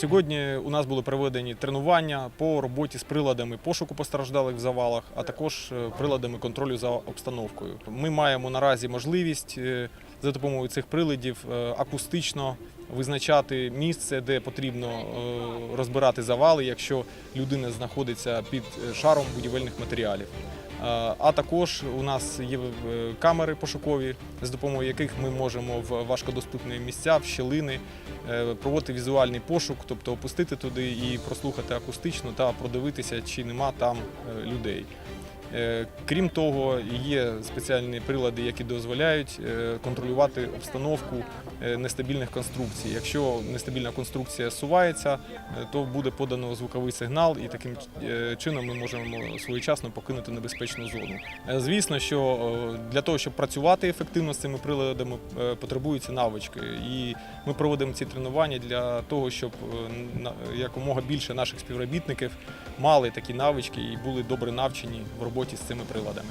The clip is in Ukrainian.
Сьогодні у нас були проведені тренування по роботі з приладами пошуку постраждалих в завалах, а також е, приладами контролю за обстановкою. Ми маємо наразі можливість е, за допомогою цих приладів е, акустично визначати місце, де потрібно розбирати завали, якщо людина знаходиться під шаром будівельних матеріалів. Е, А також у нас є е, камери пошукові, з допомогою яких ми можемо в важкодоступні місця, в щілини е, проводити візуальний пошук, тобто опустити туди і прослухати акустично та продивитися, чи нема там людей. Е, Крім того, є спеціальні прилади, які дозволяють е, контролювати обстановку е, нестабільних конструкцій. Якщо нестабільна конструкція сувається, то буде подано звуковий сигнал, і таким чином ми можемо своєчасно покинути небезпечну зону. Звісно, що для того, щоб працювати ефективно з цими приладами, потребуються навички. І ми проводимо ці тренування для того, щоб якомога більше наших співробітників мали такі навички і були добре навчені в роботі з цими приладами.